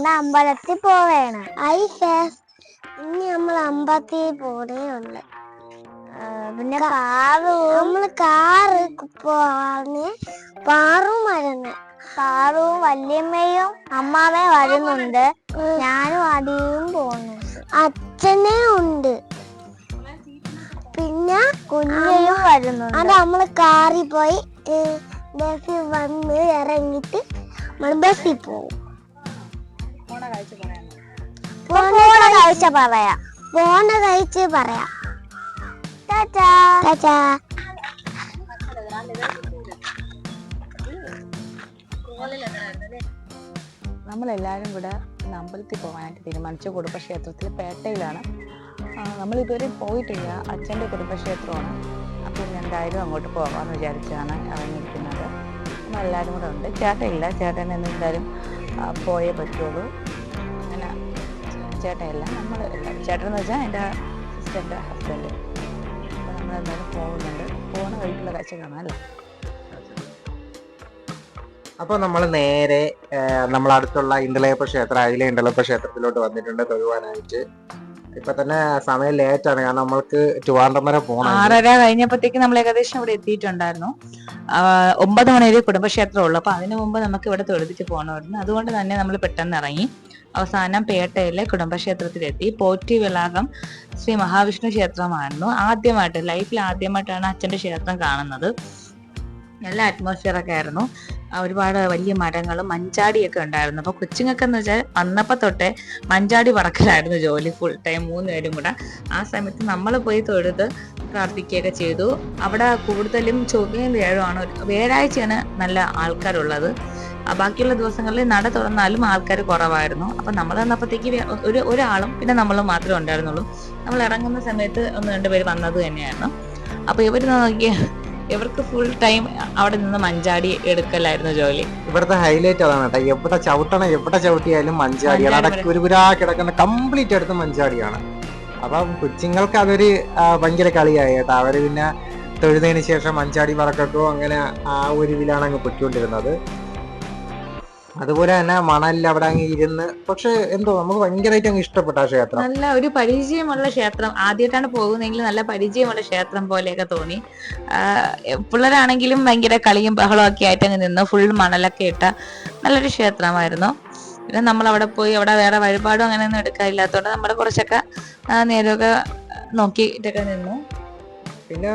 ഇന്ന് അമ്പലത്തിൽ പോവേണം. I face ഇനി നമ്മൾ അമ്പലത്തിൽ പോണേ ഉണ്ട് പിന്നെ കാറ് നമ്മൾ കാറ് പോവാന് പാറും വരുന്നു. പാറും വല്യമ്മയും അമ്മാവേ വരുന്നുണ്ട്. ഞാനും അടിയും പോണു അച്ഛനെ ഉണ്ട്. പിന്നെ കുഞ്ഞയും വരുന്നു അത് നമ്മൾ കാറിൽ പോയി ബസ്സിൽ വന്ന് ഇറങ്ങിയിട്ട് നമ്മൾ ബസ്സിൽ പോകും പോണ കാഴ്ച പറയാം. പോണ കാഴ്ച പറയാം. പോണ കാഴ്ച പറയാം. നമ്മളെല്ലാവരും കൂടെ അമ്പലത്തിൽ പോകാനായിട്ട് തീരുമാനിച്ചു കുടുംബക്ഷേത്രത്തിൽ പേട്ടയിലാണ്. നമ്മൾ നമ്മളിതുവരെ പോയിട്ടില്ല. അച്ഛന്റെ കുടുംബക്ഷേത്രമാണ്. അപ്പോൾ എന്തായാലും അങ്ങോട്ട് പോകാമെന്ന് വിചാരിച്ചാണ് ഇറങ്ങിയിരിക്കുന്നത്. നമ്മളെല്ലാവരും കൂടെ ഉണ്ട്. ചേട്ടയില്ല ചേട്ടൻ ഇന്ന് എന്തായാലും പോയേ പറ്റുള്ളൂ. ചേട്ടയല്ല നമ്മൾ ചേട്ടൻ എന്ന് വെച്ചാൽ എന്റെ സിസ്റ്ററിന്റെ ഹസ്ബൻഡ് അപ്പോൾ നമ്മൾ എന്തായാലും പോകുന്നുണ്ട്. പോകുന്ന വഴിക്കുള്ള കാഴ്ച കാണാം അപ്പോൾ അപ്പൊ നമ്മൾ നേരെ നമ്മൾ അടുത്തുള്ള ഇണ്ടലയപ്പ ക്ഷേത്രം അയിലെ ഇണ്ടലപ്പ ക്ഷേത്രത്തിലോട്ട് വന്നിട്ടുണ്ട് തൊഴുവാനായിട്ട്. ഇപ്പൊ തന്നെ സമയം ലേറ്റ് ആണ് കാരണം നമ്മൾക്ക് ട്രിവാൻഡ്രം വരെ പോകണം ആറര കഴിഞ്ഞപ്പോഴത്തേക്ക് നമ്മൾ ഏകദേശം ഇവിടെ എത്തിയിട്ടുണ്ടായിരുന്നു. ഒമ്പത് മണി വരെ കുടുംബക്ഷേത്രമുള്ളൂ. അപ്പൊ അതിനു മുമ്പ് നമുക്ക് ഇവിടെ തൊഴുതിച്ച് പോകണമായിരുന്നു അതുകൊണ്ട് തന്നെ നമ്മൾ പെട്ടെന്ന് ഇറങ്ങി. അവസാനം പേട്ടയിലെ കുടുംബക്ഷേത്രത്തിലെത്തി. പോറ്റി വിളാകം ശ്രീ മഹാവിഷ്ണു ക്ഷേത്രമായിരുന്നു. ആദ്യമായിട്ട് ലൈഫിൽ ആദ്യമായിട്ടാണ് അച്ഛന്റെ ക്ഷേത്രം കാണുന്നത്. നല്ല അറ്റ്മോസ്ഫിയർ ഒക്കെ ആയിരുന്നു. ഒരുപാട് വലിയ മരങ്ങളും മഞ്ചാടിയൊക്കെ ഉണ്ടായിരുന്നു. അപ്പോൾ കൊച്ചുങ്ങൾക്ക് എന്ന് വെച്ചാൽ വന്നപ്പോൾ തൊട്ടേ മഞ്ചാടി പറക്കലായിരുന്നു ജോലി ഫുൾ ടൈം മൂന്ന് പേരും കൂടെ. ആ സമയത്ത് നമ്മൾ പോയി തൊഴുത് പ്രാർത്ഥിക്കുകയൊക്കെ ചെയ്തു. അവിടെ കൂടുതലും ചൊവ്വയും വ്യാഴമാണ് വ്യാഴാഴ്ചയാണ് നല്ല ആൾക്കാരുള്ളത്. ബാക്കിയുള്ള ദിവസങ്ങളിൽ നട തുറന്നാലും ആൾക്കാർ കുറവായിരുന്നു. അപ്പൊ നമ്മൾ വന്നപ്പോഴത്തേക്ക് ഒരു ഒരാളും പിന്നെ നമ്മളും മാത്രമേ ഉണ്ടായിരുന്നുള്ളൂ. നമ്മൾ ഇറങ്ങുന്ന സമയത്ത് ഒന്ന് രണ്ടുപേര് വന്നത് തന്നെയായിരുന്നു. അപ്പോൾ ഇവർ നോക്കിയ ഇവർക്ക് ഫുൾ ടൈം അവിടെ നിന്ന് മഞ്ചാടി എടുക്കലായിരുന്നു ജോലി. ഇവിടുത്തെ ഹൈലൈറ്റ് അതാണ് കേട്ടോ. എവിടെ ചവിട്ടണം എവിടെ ചവിട്ടിയാലും മഞ്ചാടിയാണ്. മഞ്ചാടി അടക്ക് ഒരു പുരാ കിടക്കുന്ന കംപ്ലീറ്റ് എടുത്ത് മഞ്ചാടിയാണ്. അപ്പം കൊച്ചുങ്ങൾക്ക് അതൊരു ഭയങ്കര കളിയായി കേട്ടോ. അവർ പിന്നെ തൊഴുതതിന് ശേഷം മഞ്ചാടി പറക്കട്ടോ അങ്ങനെ ആ ഒരു ഇതിലാണ് അങ്ങ് പൊയ്ക്കൊണ്ടിരുന്നത്. അതുപോലെ തന്നെ മണലിൽ അവിടെ അങ്ങ് ഇരുന്ന് പക്ഷെ എന്തോ നമുക്ക് ഭയങ്കരമായിട്ട് അങ്ങ് ഇഷ്ടപ്പെട്ട ആ ക്ഷേത്രം. നല്ല ഒരു പരിചയമുള്ള ക്ഷേത്രം. ആദ്യമായിട്ടാണ് പോകുന്നതെങ്കിൽ നല്ല പരിചയമുള്ള ക്ഷേത്രം പോലെയൊക്കെ തോന്നി. പിള്ളേരാണെങ്കിലും ഭയങ്കര കളിയും ബഹളവും ഒക്കെ ആയിട്ട് അങ്ങ് നിന്ന് ഫുൾ മണലൊക്കെ ഇട്ട നല്ലൊരു ക്ഷേത്രമായിരുന്നു. പിന്നെ നമ്മൾ അവിടെ പോയി അവിടെ വേറെ വഴിപാടും അങ്ങനെയൊന്നും എടുക്കാനില്ലാത്തതുകൊണ്ട് നമ്മുടെ കുറച്ചൊക്കെ നേരമൊക്കെ നോക്കിയിട്ടൊക്കെ നിന്നു. പിന്നെ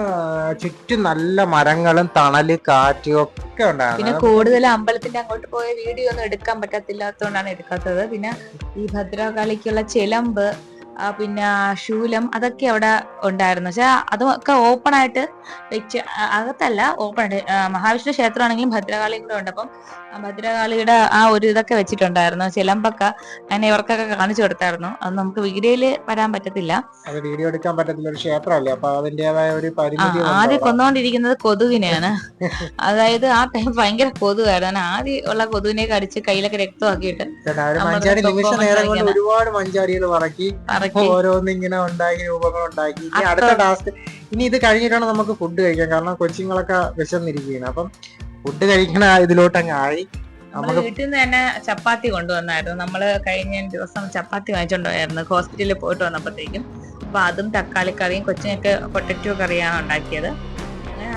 ചുറ്റും നല്ല മരങ്ങളും തണൽ കാറ്റും ഒക്കെ പിന്നെ ഉണ്ടായിരുന്നു കൂടുതൽ അമ്പലത്തിന്റെ അങ്ങോട്ട് പോയ വീഡിയോ ഒന്നും എടുക്കാൻ പറ്റത്തില്ലാത്തതുകൊണ്ടാണ് എടുക്കാത്തത്. പിന്നെ ഈ ഭദ്രകാളിക്കുള്ള ചിലമ്പ് പിന്നെ ശൂലം അതൊക്കെ അവിടെ ഉണ്ടായിരുന്നു. പക്ഷെ അതൊക്കെ ഓപ്പൺ ആയിട്ട് വെച്ച് അകത്തല്ല ഓപ്പൺ ആയിട്ട് മഹാവിഷ്ണു ക്ഷേത്രമാണെങ്കിലും ഭദ്രകാളിയും കൂടെ ഉണ്ട്. അപ്പം ഭദ്രകാളിയുടെ ആ ഒരു ഇതൊക്കെ വെച്ചിട്ടുണ്ടായിരുന്നു. ചിലമ്പൊക്കെ അങ്ങനെ ഇവർക്കൊക്കെ കാണിച്ചു കൊടുത്തായിരുന്നു. അത് നമുക്ക് വീഡിയോയിൽ വരാൻ പറ്റത്തില്ല. അത് വീഡിയോ എടുക്കാൻ പറ്റത്തില്ല. ഒരു ക്ഷേത്രമല്ലേ? അപ്പൊ അതിന്റേതായ ഒരു പരിമിതി ആദ്യം. കൊന്നുകൊണ്ടിരിക്കുന്നത് കൊതുകിനെയാണ് അതായത് ആ ടൈം ഭയങ്കര കൊതുകായിരുന്നു ആദ്യം ഉള്ള കൊതുകിനെ കടിച്ച് കയ്യിലൊക്കെ രക്തമാക്കിയിട്ട്. ഒരുപാട് മഞ്ചാടികൾ പറക്കി. പറക്കി. ഓരോന്ന് ഇങ്ങനെ ഉണ്ടാക്കി രൂപങ്ങൾ ഉണ്ടാക്കി ഇനി അടുത്ത ടാസ്ക് ഇനി ഇത് കഴിഞ്ഞിട്ടാണ് നമുക്ക് ഫുഡ് കഴിക്കാൻ. കാരണം കൊച്ചുങ്ങളൊക്കെ വിശന്നിരിക്കുകയാണ്. അപ്പം ഫുഡ് കഴിക്കണ ഇതിലോട്ട് അങ്ങ് ആയി. നമ്മൾ വീട്ടിൽ നിന്ന് തന്നെ ചപ്പാത്തി കൊണ്ടുവന്നായിരുന്നു. നമ്മൾ കഴിഞ്ഞ ദിവസം ചപ്പാത്തി വാങ്ങിച്ചോണ്ടായിരുന്നു. ഹോസ്പിറ്റലിൽ പോയിട്ട് വന്നപ്പോഴത്തേക്കും. അപ്പൊ അതും തക്കാളി കറിയും കൊച്ചിനൊക്കെ പൊട്ടറ്റോ കറിയാണ് ഉണ്ടാക്കിയത്.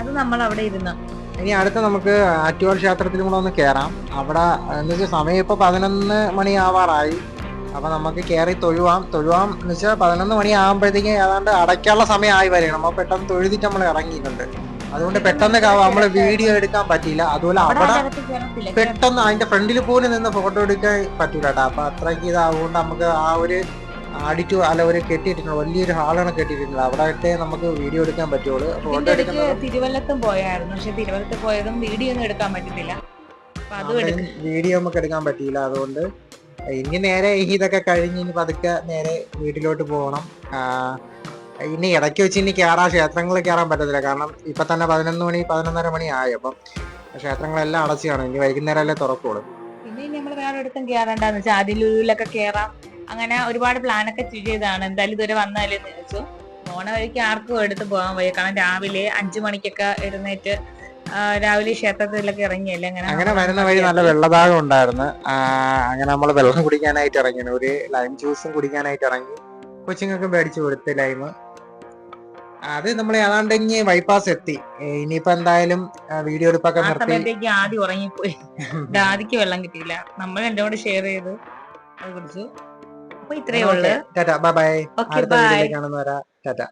അത് നമ്മൾ അവിടെ ഇരുന്ന്. ഇനി അടുത്ത നമുക്ക് ആറ്റുവാൾ ക്ഷേത്രത്തിലും കൂടെ ഒന്ന് കയറാം അവിടെ എന്താ വെച്ചാൽ സമയം ഇപ്പൊ പതിനൊന്ന് മണി ആവാറായി. അപ്പൊ നമുക്ക് കയറി തൊഴുവാം. തൊഴുവാം എന്ന് വെച്ചാൽ പതിനൊന്ന് മണി ആകുമ്പോഴത്തേക്കും ഏതാണ്ട് അടയ്ക്കാനുള്ള സമയം ആയി വരണം അപ്പൊ പെട്ടെന്ന് തൊഴുതിട്ട് നമ്മൾ ഇറങ്ങിയിട്ടുണ്ട്. അതുകൊണ്ട് പെട്ടെന്ന് നമ്മൾ വീഡിയോ എടുക്കാൻ പറ്റിയില്ല. അതുപോലെ അവിടെ പെട്ടെന്ന് അതിന്റെ ഫ്രണ്ടിൽ പോലും നിന്ന് ഫോട്ടോ എടുക്കാൻ പറ്റൂല കേട്ടോ അപ്പൊ അത്രയ്ക്ക് ഇതാവുകൊണ്ട് നമുക്ക് ആ ഒരു ആഡിറ്റു അല്ല ഒരു കെട്ടിയിട്ടുണ്ട് വലിയൊരു ഹാളാണ് കെട്ടിയിട്ടുണ്ട് അവിടെ നമുക്ക് വീഡിയോ എടുക്കാൻ പറ്റുള്ളൂ. ഫോട്ടോ എടുക്കുന്നത് തിരുവല്ലത്തും പോയായിരുന്നു. പക്ഷെ തിരുവല്ലത്ത് പോയതും വീഡിയോ ഒന്നും എടുക്കാൻ പറ്റത്തില്ല. വീഡിയോ നമുക്ക് എടുക്കാൻ പറ്റിയില്ല. അതുകൊണ്ട് ഇനി നേരെ ഇതൊക്കെ കഴിഞ്ഞ് ഇനി പതുക്കെ നേരെ വീട്ടിലോട്ട് പോകണം. ഇനി ഇടയ്ക്ക് വെച്ച് ഇനി കയറാം ക്ഷേത്രങ്ങളിൽ കയറാൻ പറ്റത്തില്ല. കാരണം ഇപ്പൊ തന്നെ പതിനൊന്ന് മണി പതിനൊന്നര മണി ആയി. അപ്പം ക്ഷേത്രങ്ങളെല്ലാം അടച്ചാണ്. ഇനി വൈകുന്നേരം അല്ലേ തുറക്കുള്ളൂ. പിന്നെ നമ്മൾ വേറെ ഒരിടത്തും കയറണ്ടെന്ന് വെച്ചാൽ ആദിലൂരിലൊക്കെ കയറാം അങ്ങനെ ഒരുപാട് പ്ലാനൊക്കെ ചെയ്താണ്. എന്തായാലും ഇതുവരെ വന്നാലേ എന്ന് ചോദിച്ചു പോണ വഴിക്ക് ആർക്കും എടുത്ത് പോകാൻ വയ്യ. കാരണം രാവിലെ അഞ്ചു മണിക്കൊക്കെ എഴുന്നേറ്റ് രാവിലെ ക്ഷേത്രത്തിലൊക്കെ ഇറങ്ങിയല്ലേ അങ്ങനെ അങ്ങനെ വരുന്ന വഴി നല്ല വെള്ളദാഹം ഉണ്ടായിരുന്നു. അങ്ങനെ നമ്മൾ വെള്ളം കുടിക്കാനായിട്ട് ഇറങ്ങി ഒരു ലൈം ജ്യൂസും കുടിക്കാനായിട്ട് ഇറങ്ങി. കൊച്ചുങ്ങൾക്ക് മേടിച്ചു കൊടുത്ത് ലൈമ് അത് നമ്മൾ ഏതാണ്ട് ഇനി ബൈപ്പാസ് എത്തി. ഇനിയിപ്പോ എന്തായാലും വീഡിയോ എടുപ്പൊക്കെ നിർത്തി. ആദ്യം ഉറങ്ങിപ്പോയി. ആദിക്ക് വെള്ളം കിട്ടിയില്ല. നമ്മൾ എന്റെ കൂടെ ഷെയർ ചെയ്ത്. അത് കുടിച്ചു. അപ്പൊ ഇത്രയേ ഉള്ളു. ടാറ്റ. ബൈ ബൈ അടുത്ത വീഡിയോയിൽ കാണുന്നവരാ ടാറ്റ.